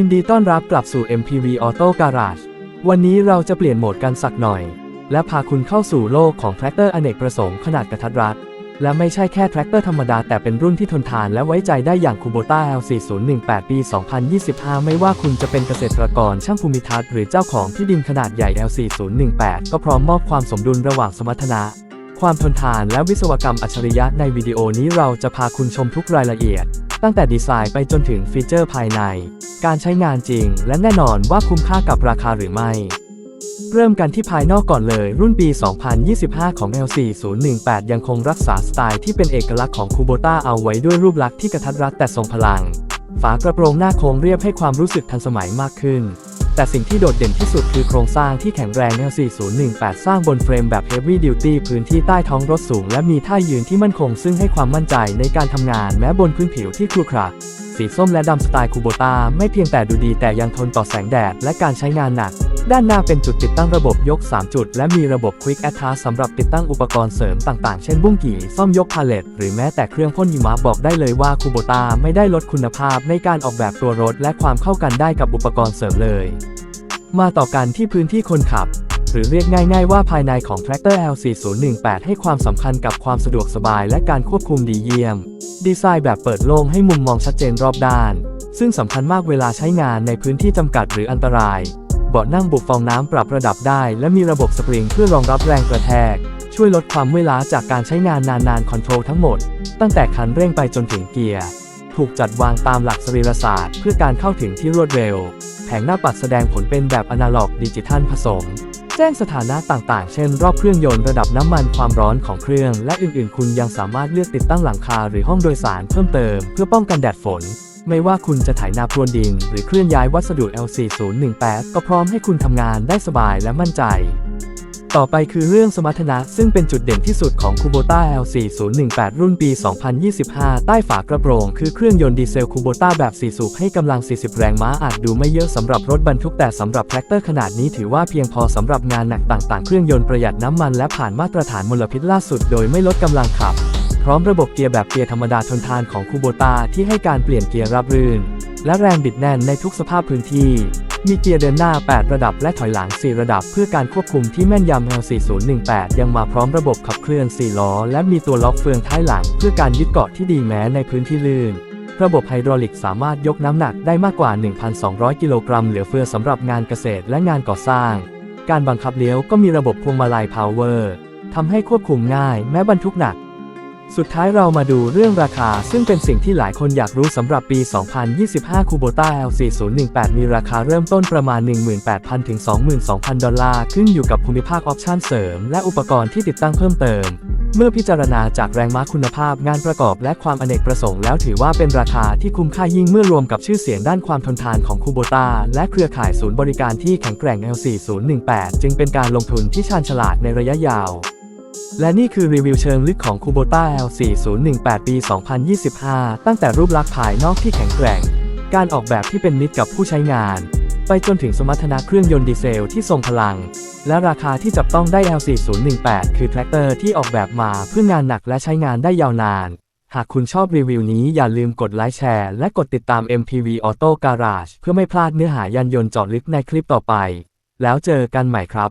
ยินดีต้อนรับกลับสู่ MPV Auto Garage วันนี้เราจะเปลี่ยนโหมดกันสักหน่อย และพาคุณเข้าสู่โลกของแทรกเตอร์อเนกประสงค์ขนาดกระทัดรัด และไม่ใช่แค่แทรกเตอร์ธรรมดาแต่เป็นรุ่นที่ทนทานและไว้ใจได้อย่าง Kubota L4018 ปี 2025 ไม่ว่าคุณจะเป็นเกษตรกรช่างภูมิทัศน์หรือเจ้าของที่ดินขนาดใหญ่ L4018 ก็พร้อมมอบความสมดุลระหว่างสมรรถนะ ความทนทานและวิศวกรรมอัจฉริยะในวิดีโอนี้เราจะพาคุณชมทุกรายละเอียด ตั้งแต่ดีไซน์ไปจนถึงฟีเจอร์ภายใน การใช้งานจริง และแน่นอนว่าคุ้มค่ากับราคาหรือไม่ เริ่มกันที่ภายนอกก่อนเลยรุ่นปี 2025 ของ L4018 ยังคงรักษาสไตล์ที่เป็นเอกลักษณ์ของคูโบต้าเอาไว้ด้วยรูปลักษณ์ที่กระทัดรัดแต่ทรงพลัง ฝากระโปรงหน้าโค้งเรียบให้ความรู้สึกทันสมัยมากขึ้น แต่สิ่งที่โดดเด่นที่สุดคือโครงสร้างที่แข็งแรงแนว 4018 สร้างบนเฟรมแบบ Heavy Duty พื้นที่ใต้ท้องรถสูง และมีท่ายืนที่มั่นคง ซึ่งให้ความมั่นใจในการทำงานแม้บนพื้นผิวที่ครุขระสีส้มและดำสไตล์คูโบตาไม่เพียงแต่ดูดีแต่ยังทนต่อแสงแดดและการใช้งานหนัก ด้านหน้าเป็นจุดติดตั้งระบบยก 3 จุด และมีระบบ Quick Attach สำหรับติดตั้งอุปกรณ์เสริมต่างๆ เช่นบุ้งกี่ซ่อมยกพาเลตหรือแม้แต่เครื่องพ่นหิมะบอกได้เลยว่าคูโบตาไม่ได้ลดคุณภาพในการออกแบบตัวรถ และความเข้ากันได้กับอุปกรณ์เสริมเลย มาต่อกันที่พื้นที่คนขับหรือเรียกง่ายๆว่าภายในของ Tractor L4018 ให้ความสำคัญกับความสะดวกสบายและการควบคุมดีเยี่ยม ดีไซน์แบบเปิดโล่งให้มุมมองชัดเจนรอบด้าน ซึ่งสำคัญมากเวลาใช้งานในพื้นที่จำกัดหรืออันตราย เบาะนั่งบุฟองน้ำปรับระดับได้ และมีระบบสปริงเพื่อรองรับแรงกระแทก ช่วยลดความเมื่อยล้าจากการใช้งานนานๆคอนโทรลทั้งหมด ตั้งแต่คันเร่งไปจนถึงเกียร์ ถูกจัดวางตามหลักสรีรศาสตร์ เพื่อการเข้าถึงที่รวดเร็ว แผงหน้าปัดแสดงผลเป็นแบบอนาล็อกดิจิทัลผสม แจ้งสถานะต่างๆ เช่น รอบเครื่องยนต์ระดับน้ำมันความร้อนของเครื่อง และอื่นๆ คุณยังสามารถเลือกติดตั้งหลังคาหรือห้องโดยสารเพิ่มเติม เพื่อป้องกันแดดฝน ไม่ว่าคุณจะถ่ายนาพรวนดิน หรือเคลื่อนย้ายวัสดุ L4018 ก็พร้อมให้คุณทำงานได้สบายและมั่นใจ ต่อไปคือเรื่องสมรรถนะ ซึ่งเป็นจุดเด่นที่สุดของ Kubota L4018 รุ่นปี 2025 ใต้ฝากระโปรง คือเครื่องยนต์ดีเซล Kubota แบบ 4 สูบให้กำลัง 40 แรงม้าอาจดูไม่เยอะสำหรับรถบรรทุกแต่สำหรับแทรกเตอร์ขนาดนี้ถือว่าเพียงพอสำหรับงานหนักต่าง ๆ เครื่องยนต์ประหยัดน้ำมันและผ่านมาตรฐานมลพิษล่าสุด โดยไม่ลดกำลังขับ ร้อมระบบเกียร์แบบเกียร์ธรรมดาทนทานของ Kubota ที่ให้การเปลี่ยนเกียร์ราบรื่น และแรงบิดแน่นในทุกสภาพพื้นที่ มีเกียร์เดินหน้า 8 ระดับและถอยหลัง 4 ระดับ เพื่อการควบคุมที่แม่นยำ L4018 ยังมาพร้อมระบบขับเคลื่อน 4 ล้อ และมีตัวล็อกเฟืองท้ายหลัง เพื่อการยึดเกาะที่ดีแม้ในพื้นที่ลื่นระบบไฮดรอลิกสามารถยกน้ำหนักได้มากกว่า 1,200 กิโลกรัมเหลือเฟือสำหรับงานเกษตรและงานก่อสร้าง การบังคับเลี้ยวก็มีระบบพวงมาลัยพาวเวอร์ทำให้ควบคุมง่ายแม้บรรทุกหนัก สุดท้ายเรามาดูเรื่องราคา ซึ่งเป็นสิ่งที่หลายคนอยากรู้สำหรับปี 2025 Kubota L4018 มีราคาเริ่มต้นประมาณ 18,000 ถึง 22,000 ดอลลาร์ ขึ้นอยู่กับภูมิภาคออปชั่นเสริม และอุปกรณ์ที่ติดตั้งเพิ่มเติม เมื่อพิจารณาจากแรงม้าคุณภาพงานประกอบและความอเนกประสงค์แล้วถือว่าเป็นราคาที่คุ้มค่ายิ่งเมื่อรวมกับชื่อเสียงด้านความทนทานของ Kubota และเครือข่ายศูนย์บริการที่แข็งแกร่ง L4018 จึงเป็นการลงทุนที่ชาญฉลาดในระยะยาว และนี่คือรีวิวเชิงลึกของ Kubota L4018 ปี 2025 ตั้งแต่รูปลักษณ์ภายนอกที่แข็งแกร่ง การออกแบบที่เป็นมิตรกับผู้ใช้งาน ไปจนถึงสมรรถนะเครื่องยนต์ดีเซลที่ทรงพลัง และราคาที่จับต้องได้ L4018 คือแทรกเตอร์ที่ออกแบบมาเพื่องานหนักและใช้งานได้ยาวนาน หากคุณชอบรีวิวนี้อย่าลืมกดไลค์แชร์และกดติดตาม MPV Auto Garage เพื่อไม่พลาดเนื้อหายานยนต์เจาะลึกในคลิปต่อไป แล้วเจอกันใหม่ครับ